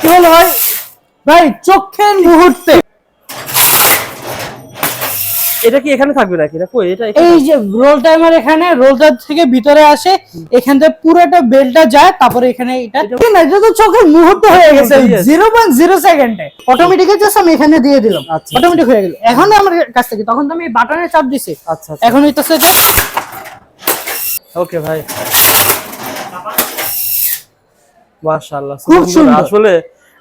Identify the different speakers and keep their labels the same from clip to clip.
Speaker 1: কি হলো ভাই চোখের মুহূর্তে।
Speaker 2: এটা কি এখানে থাকবে নাকি? না কই? এটা
Speaker 1: এই যে রোল টাইমার এখানে রোলটার থেকে ভিতরে আসে এখান থেকে পুরোটা বেলটা যায় তারপরে এখানে এটা না এটা তো চোখের মুহূর্ত হয়ে গেছে
Speaker 2: Yes.
Speaker 1: জিরো পয়েন্ট জিরো সেকেন্ডে অটোমেটিক জাস্ট আমি এখানে দিয়ে দিলাম।
Speaker 2: আচ্ছা।
Speaker 1: অটোমেটিক হয়ে গেল। এখন আমার কাছ থেকে তখন তো আমি বাটনে চাপ দিছি।
Speaker 2: আচ্ছা
Speaker 1: এখন হইতেছে যে
Speaker 2: ওকে ভাই। মাশাআল্লাহ
Speaker 1: খুব সুন্দর।
Speaker 2: আসলে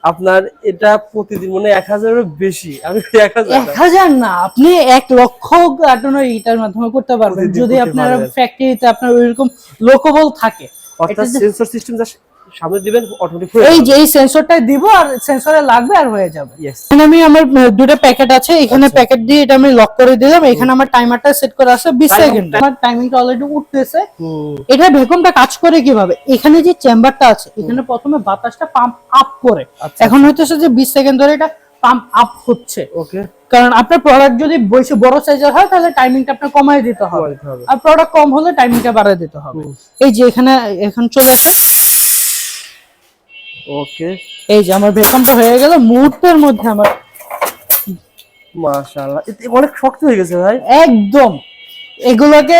Speaker 2: আপনার এটা প্রতিদিন মানে এক হাজারের বেশি। আমি এক হাজার
Speaker 1: না। আপনি এক লক্ষ কার্টুনের ইটার মাধ্যমে করতে পারবেন। যদি আপনার। ফ্যাক্টরিতে আপনার ওইরকম লোকবল থাকে।
Speaker 2: অর্থাৎ সেন্সর সিস্টেম সামনে দিবেন অটোমেটিক
Speaker 1: এই যে এই সেন্সরটা দিব আর সেন্সরে লাগবে আর হয়ে যাবে। এখানে আমি আমার দুটো প্যাকেট আছে। এখানে প্যাকেট দিয়ে এটা আমি লক করে দিলাম। এখানে আমার টাইমারটা সেট করা আছে 20 সেকেন্ড আমার টাইমিংটা অলরেডি উঠতেছে। এটা ভ্যাকুয়ামটা কাজ করে কীভাবে? এখানে যে চেম্বারটা আছে এখানে প্রথমে বাতাসটা পাম্প আপ করে।
Speaker 2: আচ্ছা।
Speaker 1: এখন হইতেছে যে 20 সেকেন্ড ধরে এটা পাম্প আপ হচ্ছে।
Speaker 2: ওকে
Speaker 1: কারণ আপনার প্রোডাক্ট যদি বেশি বড় সাইজের হয় তাহলে টাইমিংটা আপনার কমায় দিতে হবে। আর প্রোডাক্ট কম হলে টাইমিংটা বাড়ায় দিতে হবে। এই যে এখানে এখন চলে আসে
Speaker 2: ওকে
Speaker 1: এই যে আমার ভ্যাকুয়ামটা হয়ে গেল মুহূর্তের মধ্যে আমার
Speaker 2: মাশাআল্লাহ। অনেক শক্ত হয়ে গেছে ভাই।
Speaker 1: একদম। এগুলোকে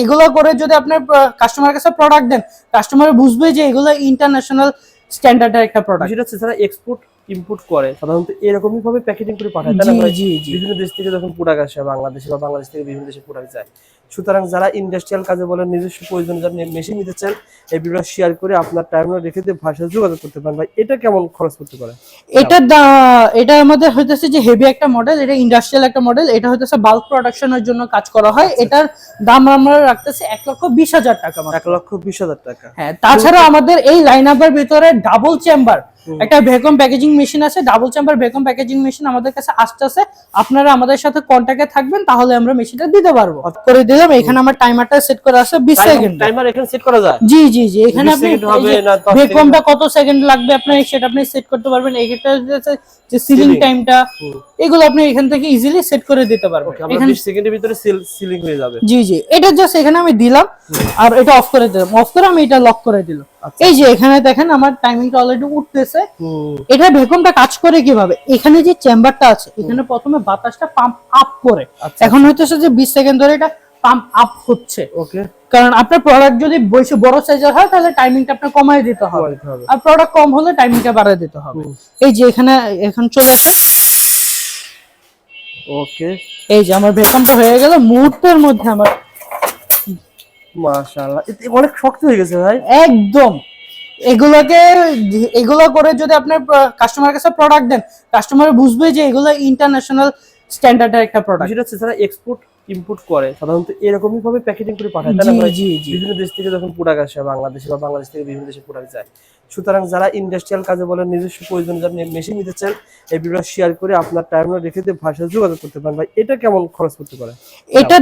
Speaker 1: এগুলো করে যদি আপনার কাস্টমার কাছে প্রোডাক্ট দেন কাস্টমার বুঝবে যে এগুলো ইন্টারন্যাশনাল স্ট্যান্ডার্ডের একটা প্রোডাক্ট
Speaker 2: যেটা হচ্ছে যারা এক্সপোর্ট ইম্পোর্ট করে সাধারণত এরকমই ভাবে প্যাকেটিং করে পাঠায়
Speaker 1: জি
Speaker 2: বিভিন্ন দেশ থেকে যখন প্রোডাক্ট আসে বাংলাদেশে বা বাংলাদেশ থেকে বিভিন্ন দেশে প্রোডাক্ট যায় সুতরাং যারা ইন্ডাস্ট্রিয়াল কাজে বলেন নিজস্ব প্রয়োজনে যারা মেশিন নিতে চান এই ভিডিও শেয়ার করে আপনার টাইমলাইন রেখে দিয়ে ভাষায় যোগাযোগ করতে পারেন। ভাই এটা কেমন খরচ করতে পারে?
Speaker 1: এটা এটা আমাদের হইতেছে যে হেভি একটা মডেল এটা ইন্ডাস্ট্রিয়াল একটা মডেল এটা হইতেছে বাল্ক প্রোডাকশনের জন্য কাজ করা হয়। এটার দাম আমরা রাখতেছি এক লক্ষ বিশ হাজার টাকা
Speaker 2: এক লক্ষ বিশ হাজার টাকা।
Speaker 1: হ্যাঁ তাছাড়া আমাদের এই লাইন আপের ভিতরে ডাবল চেম্বার একটা ভ্যাকুয়াম প্যাকেজিং মেশিন আছে double chamber vacuum packaging machine আমাদের কাছে আসতেছে। আপনারা আমাদের সাথে কন্ট্যাক্টে থাকবেন তাহলে আমরা মেশিনটা দিতে পারব। করে দিলাম এখানে আমার টাইমারটা সেট করা আছে 20 সেকেন্ড
Speaker 2: টাইমার এখানে সেট করা যায়?
Speaker 1: জি জি জি এখানে আপনি
Speaker 2: সেকেন্ড হবে না 10
Speaker 1: ভ্যাকুয়ামটা কত সেকেন্ড লাগবে আপনি সেটা আপনি সেট করতে পারবেন। এইটা যে সিলিং টাইমটা এগুলো আপনি এখান থেকে ইজিলি সেট করে দিতে পারবেন। এখানে
Speaker 2: বিশ সেকেন্ডের ভিতরে সিলিং হয়ে যাবে।
Speaker 1: জি জি এটা জাস্ট এখানে আমি দিলাম আর এটা অফ করে দিলাম। অফ করে আমি এটা লক করে দিলাম।
Speaker 2: আচ্ছা।
Speaker 1: এই যে এখানে দেখেন আমার টাইমিংটা অলরেডি উঠতেছে। এটা ভ্যাকুয়ামটা কাজ করে কীভাবে? এখানে যে চেম্বারটা আছে এখানে প্রথমে বাতাসটা পাম্প আপ করে।
Speaker 2: আচ্ছা।
Speaker 1: এখন হইতেছে যে 20 সেকেন্ড ধরে এটা পাম্প আপ হচ্ছে।
Speaker 2: ওকে
Speaker 1: কারণ আপনার প্রোডাক্ট যদি বেশি বড় সাইজের হয় তাহলে টাইমিংটা আপনার কমায় দিতে হবে। আর প্রোডাক্ট কম হলে টাইমিংটা বাড়ায় দিতে হবে। এই যে এখানে এখন চলে
Speaker 2: ওকে
Speaker 1: এই যে আমার ভ্যাকুয়ামটা হয়ে গেল। মুহূর্তের মধ্যে আমার
Speaker 2: মাশাআল্লাহ। অনেক শক্ত হয়ে গেছে ভাই।
Speaker 1: একদম। এগুলোকে এগুলো করে যদি আপনার কাস্টমার কাছে প্রোডাক্ট দেন কাস্টমার বুঝবে যে এগুলো ইন্টারন্যাশনাল স্ট্যান্ডার্ডের একটা প্রোডাক্ট
Speaker 2: যেটা হচ্ছে এক্সপোর্ট ইম্পোর্ট করে সাধারণত এরকমই ভাবে প্যাকেটিং করে পাঠায়
Speaker 1: জি
Speaker 2: বিভিন্ন দেশ থেকে যখন প্রোডাক্ট আসে বাংলাদেশে বা বাংলাদেশ থেকে বিভিন্ন দেশে প্রোডাক্ট যায়। সুতরাং যারা ইন্ডাস্ট্রিয়াল কাজে বলেন নিজস্ব প্রয়োজন যারা মেশিন নিতে চান এই ভিডিও শেয়ার করে আপনার টাইমলাইন রেখে দিয়ে ভাষায় যোগাযোগ করতে পারেন। ভাই এটা কেমন খরচ করতে পারে?
Speaker 1: এটা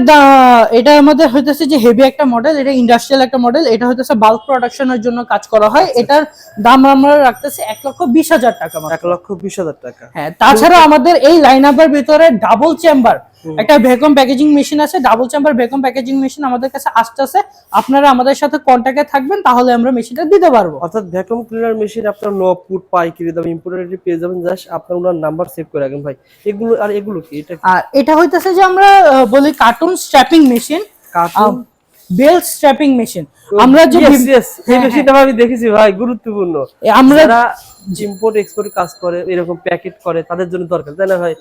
Speaker 1: এটা আমাদের হইতেছে যে হেভি একটা মডেল এটা ইন্ডাস্ট্রিয়াল একটা মডেল এটা হইতেছে বাল্ক প্রোডাকশনের জন্য কাজ করা হয়। এটার দাম আমরা রাখতেছি এক লক্ষ বিশ হাজার টাকা
Speaker 2: এক লক্ষ বিশ হাজার টাকা।
Speaker 1: হ্যাঁ তাছাড়া আমাদের এই লাইন আপের ভিতরে ডাবল চেম্বার একটা ভ্যাকুয়াম প্যাকেজিং মেশিন আছে double chamber vacuum packaging machine আমাদের কাছে আসতেছে আপনারা আমাদের সাথে কন্ট্যাক্টে থাকবেন তাহলে আমরা মেশিনটা দিতে পারব।
Speaker 2: অর্থাৎ ভ্যাকুয়াম ক্লিনার মেশিন আপনার নো ফুট পাইকারি দাম ইম্পোর্টেড পেয়ে যাবেন জাস্ট আপনার ওনার নাম্বার সেভ করে রাখেন ভাই। এগুলো আর এগুলো কি? এটা
Speaker 1: আর এটা হইতেছে যে আমরা বলি carton strapping machine
Speaker 2: carton
Speaker 1: bale strapping machine আমরা যে
Speaker 2: এই
Speaker 1: হ্যাঁ,
Speaker 2: মেশিনটা আমি দেখেছি ভাই গুরুত্বপূর্ণ।
Speaker 1: হ্যাঁ, আমরা
Speaker 2: ইম্পোর্ট এক্সপোর্ট কাজ করে এরকম প্যাকেট করে তাদের জন্য দরকার তাই না ভাই?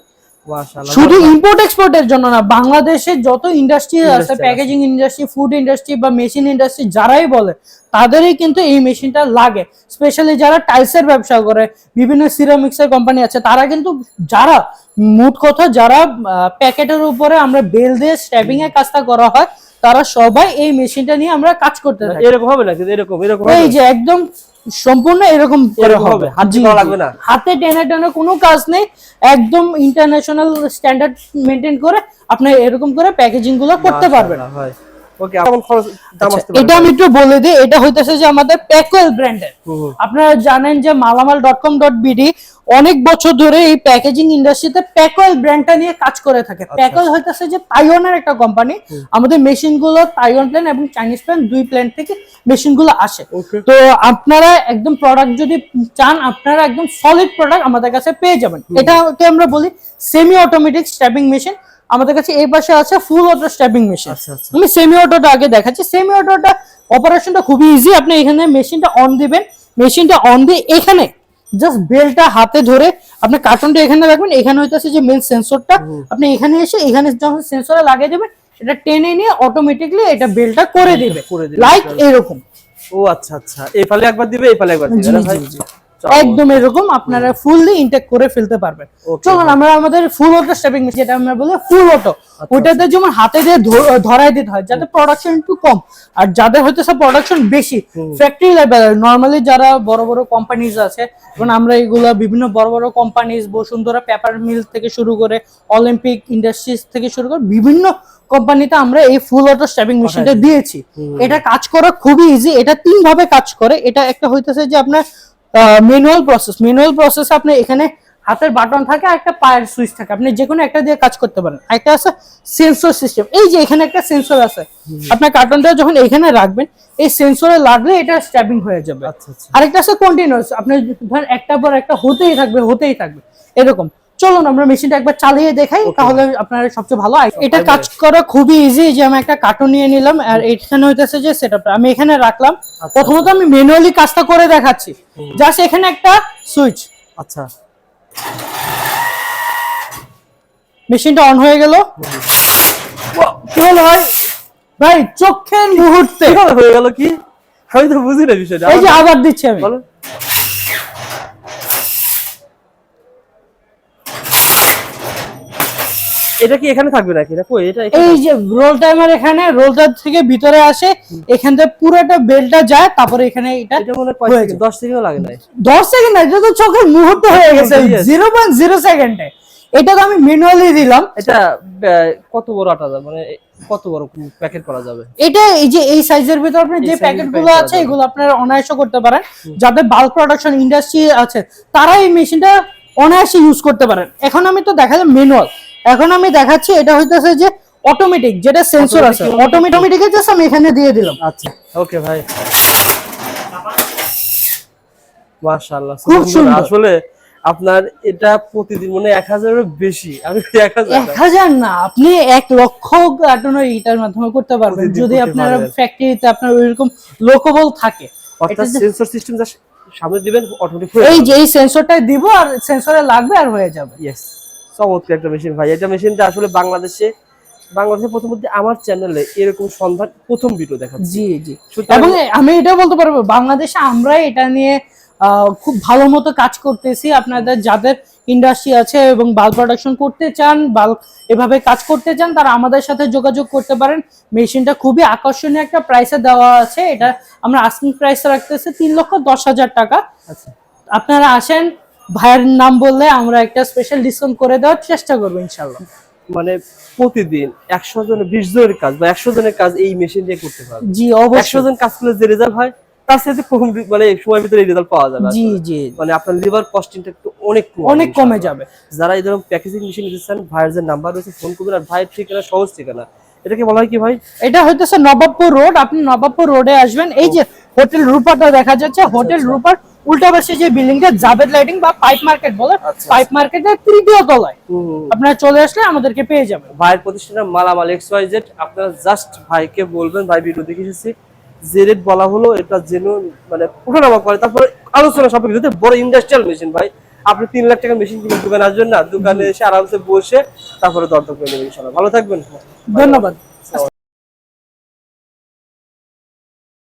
Speaker 1: শুধু ইম্পোর্ট এক্সপোর্টের জন্য না বাংলাদেশে যত ইন্ডাস্ট্রি আছে প্যাকেজিং ইন্ডাস্ট্রি ফুড ইন্ডাস্ট্রি বা মেশিন ইন্ডাস্ট্রি যারাই বলে তাদেরই কিন্তু এই মেশিনটা লাগে। স্পেশালি যারা টাইলসের ব্যবসা করে বিভিন্ন সিরামিক্সের কোম্পানি আছে তারা কিন্তু যারা মোট কথা যারা প্যাকেটের উপরে আমরা বেল দিয়ে স্ট্যাপিং এর কাজটা করা হয় তারা সবাই এই মেশিনটা নিয়ে আমরা কাজ করতে থাকি।
Speaker 2: এরকম হবে না এরকম এরকম
Speaker 1: এই যে একদম সম্পূর্ণ এরকম হবে
Speaker 2: হবে, হাত দিয়ে লাগবে না?
Speaker 1: হাতে টেনে টেনে কোনো কাজ নেই। একদম ইন্টারন্যাশনাল স্ট্যান্ডার্ড মেনটেন করে আপনি এরকম করে প্যাকেজিংগুলো করতে পারবেন।
Speaker 2: হয়। ভাই ওকে কেমন খরচ দাম
Speaker 1: আচ্ছা,
Speaker 2: আসতে পারে?
Speaker 1: এটা আমি একটু বলে দিই এটা হইতেছে যে আমাদের প্যাকওয়েল ব্র্যান্ডের। আপনারা জানেন যে বিডি অনেক বছর ধরে এই প্যাকেজিং ইন্ডাস্ট্রিতে প্যাকওয়েল ব্র্যান্ডটা নিয়ে কাজ করে থাকে।
Speaker 2: আচ্ছা,
Speaker 1: প্যাকওয়েল হইতেছে যে তাইওয়ানের একটা কোম্পানি আমাদের মেশিনগুলো তাইওয়ান প্ল্যান এবং চাইনিজ প্ল্যান দুই প্ল্যান থেকে মেশিনগুলো আসে তো আপনারা একদম প্রোডাক্ট যদি চান আপনারা একদম সলিড প্রোডাক্ট আমাদের কাছে পেয়ে যাবেন। এটাকে আমরা বলি সেমি অটোমেটিক স্ট্যাপিং মেশিন আমাদের কাছে এই পাশে আছে ফুল অটো স্ট্যাপিং মেশিন আমি সেমি অটোটা আগে দেখাচ্ছি। সেমি অটোটা অপারেশনটা খুবই ইজি আপনি এখানে মেশিনটা অন দিবেন। মেশিনটা অন দিয়ে এখানে জাস্ট বেলটা হাতে ধরে আপনি কার্টনটা এখানে রাখবেন। এখানে হইতেছে যে মেন সেন্সরটা আপনি এখানে এসে এখানে যখন সেন্সরে লাগিয়ে দেবেন এটা টেনে নিয়ে অটোমেটিকলি এটা বেলটা করে দিবে।
Speaker 2: করে দিবে,
Speaker 1: লাইক এরকম।
Speaker 2: ও আচ্ছা আচ্ছা। এই ফালে একবার দিবে এই ফালে একবার দিবে।
Speaker 1: একদম এরকম আপনারা ফুললি ইনটেক করে ফেলতে পারবেন। চলুন আমরা আমাদের ফুল অটো স্টেপিং যেটা আমরা বলি ফুল অটো
Speaker 2: আচ্ছা,
Speaker 1: ওইটাতে যেমন হাতে দিয়ে ধরাই দিতে হয় যাতে প্রোডাকশন একটু কম। আর যাদের হয়তো সব প্রোডাকশন বেশি ফ্যাক্টরি লেভেল নর্মালি যারা বড় বড় কোম্পানিজ আছে যেমন আমরা এগুলো বিভিন্ন বড় বড় কোম্পানিজ বসুন্ধরা পেপার মিল থেকে শুরু করে অলিম্পিক ইন্ডাস্ট্রিজ থেকে শুরু করে বিভিন্ন কোম্পানিতে আমরা এই ফুল অটো স্টেপিং মেশিনটা দিয়েছি। এটা কাজ করা খুবই ইজি এটা তিন ভাবে কাজ করে। এটা একটা হইতেছে যে আপনার ম্যানুয়াল প্রসেস ম্যানুয়াল প্রসেস আপনি এখানে হাতের বাটন থাকে আর একটা পায়ের সুইচ থাকে। আপনি যে কোনো একটা দিয়ে কাজ করতে পারেন। একটা আছে সেন্সর সিস্টেম এই যে এখানে একটা সেন্সর আছে আপনার কার্টনটা যখন এখানে রাখবেন এই সেন্সরে লাগলে এটা স্ট্যাপিং হয়ে যাবে।
Speaker 2: আচ্ছা আচ্ছা।
Speaker 1: আরেকটা আছে কন্টিনিউয়াস আপনি ধর একটা পর একটা হতেই থাকবে হতেই থাকবে। এরকম। চলুন আমরা মেশিনটা একবার চালিয়ে দেখাই তাহলে আপনার সবচেয়ে ভালো এটা কাজ করা খুবই ইজি যে আমি একটা কার্টুন নিয়ে নিলাম আর এখানে হইতেছে যে সেটআপটা আমি এখানে রাখলাম। প্রথমত আমি ম্যানুয়ালি কাজটা করে দেখাচ্ছি। জাস্ট এখানে একটা সুইচ
Speaker 2: আচ্ছা।
Speaker 1: মেশিনটা অন হয়ে গেল। ভাই? ভাই চোখের মুহূর্তে।
Speaker 2: হয়ে গেল কি? আমি তো বুঝি না বিষয়টা।
Speaker 1: এই যে আবার দিচ্ছি আমি।
Speaker 2: এটা কি এখানে থাকবে নাকি? না কই? এটা
Speaker 1: এই যে রোল টাইমার এখানে রোলটার থেকে ভিতরে আসে এখান থেকে পুরোটা বেলটা যায় তারপরে এখানে এটা
Speaker 2: এটা মনে হয় কয় সেকেন্ড 10 সেকেন্ডও লাগে নাই
Speaker 1: দশ সেকেন্ড না এটা তো চোখের মুহূর্ত হয়ে গেছে
Speaker 2: Yes.
Speaker 1: জিরো পয়েন্ট জিরো সেকেন্ডে এটা তো আমি ম্যানুয়ালি দিলাম।
Speaker 2: এটা কত বড় আটা যাবে মানে কত বড় প্যাকেট করা যাবে?
Speaker 1: এটা এই যে এই সাইজের ভিতর আপনি যে
Speaker 2: size এর প্যাকেটগুলো
Speaker 1: আছে। এগুলো আপনারা অনায়াসে করতে পারেন। যাদের বাল্ক প্রোডাকশন ইন্ডাস্ট্রি আছে তারা এই মেশিনটা অনায়াসে ইউজ করতে পারেন। এখন আমি তো দেখা দেখালাম ম্যানুয়াল এখন আমি দেখাচ্ছি এটা হইতেছে যে অটোমেটিক যেটা সেন্সর আছে। অটোমেটিক জাস্ট আমি এখানে দিয়ে দিলাম।
Speaker 2: আচ্ছা ওকে ভাই। মাশাআল্লাহ
Speaker 1: খুব সুন্দর।
Speaker 2: আসলে আপনার এটা প্রতিদিন মানে এক হাজারেরও বেশি। আমি এক হাজার
Speaker 1: না। আপনি এক লক্ষ কার্টুনের ইটার মাধ্যমে করতে পারবেন। যদি আপনার ফ্যাক্টরিতে আপনার ওইরকম লোকবল থাকে
Speaker 2: অর্থাৎ সেন্সর সিস্টেম সামনে দিবেন অটোমেটিক
Speaker 1: এই যে এই সেন্সরটা দিব আর সেন্সরে লাগবে আর হয়ে যাবে।
Speaker 2: ইয়েস চমৎকার একটা মেশিন ভাই। এটা মেশিনটা আসলে বাংলাদেশে বাংলাদেশে প্রথমত আমার চ্যানেলে এরকম সন্ধান প্রথম ভিডিও দেখাচ্ছি।
Speaker 1: জি জি। এবং আমি এটা বলতে পারব বাংলাদেশে আমরা এটা নিয়ে খুব ভালো মতো কাজ করতেছি। আপনাদের যাদের ইন্ডাস্ট্রি আছে এবং বাল্ক প্রোডাকশন করতে চান বাল্ক এভাবে কাজ করতে চান তারা আমাদের সাথে যোগাযোগ করতে পারেন। মেশিনটা খুবই আকর্ষণীয় একটা প্রাইসে দেওয়া আছে। এটা আমরা আস্কিং প্রাইস রাখতেছি তিন লক্ষ দশ হাজার টাকা।
Speaker 2: আচ্ছা।
Speaker 1: আপনারা আসেন ভাইয়ের নাম বললে আমরা একটা স্পেশাল ডিসকাউন্ট করে দেওয়ার চেষ্টা করব ইনশাল্লাহ
Speaker 2: মানে প্রতিদিন একশো জনের বিশ জনের কাজ বা একশো জনের কাজ এই মেশিন দিয়ে করতে পারবে।
Speaker 1: জি
Speaker 2: একশো
Speaker 1: অবশ্যই
Speaker 2: জন কাজ করলে যে রেজাল্ট হয় তার সাথে কম মানে সময়ের ভিতরে রেজাল্ট পাওয়া যাবে
Speaker 1: জি। জি।
Speaker 2: মানে আপনার লিভার কস্টিংটা একটু অনেক
Speaker 1: অনেক কমে যাবে।
Speaker 2: যারা এই ধরনের প্যাকেজিং মেশিন নিতে চান ভাইয়ের যে নাম্বার রয়েছে ফোন করবেন আর ভাইয়ের ঠিকানা সহজ ঠিকানা। এটাকে বলা হয় কি ভাই?
Speaker 1: এটা হইতেছে নবাবপুর রোড আপনি নবাবপুর রোডে আসবেন। এই যে হোটেল রূপাটা দেখা যাচ্ছে হোটেল রূপার উল্টা পাশে যে বিল্ডিংটা জাবেদ লাইটিং বা পাইপ মার্কেট বলে
Speaker 2: আচ্ছা।
Speaker 1: পাইপ মার্কেটের তৃতীয় তলায়। আপনারা চলে আসলে আমাদেরকে পেয়ে যাবেন।
Speaker 2: ভাইয়ের প্রতিষ্ঠানের মালামাল এক্স ওয়াই জেড আপনারা জাস্ট ভাইকে বলবেন ভাই ভিডিও দেখে এসেছি। যে রেট বলা হলো এটা যেন মানে ওঠানামা করে তারপরে আলোচনা সাপেক্ষে যদি বড় ইন্ডাস্ট্রিয়াল মেশিন ভাই আপনি তিন লাখ টাকার মেশিন কিনে দোকানে আসবেন না দোকানে এসে আরামসে বসে তারপরে দরদর করে নেবেন ভালো থাকবেন।
Speaker 1: ধন্যবাদ।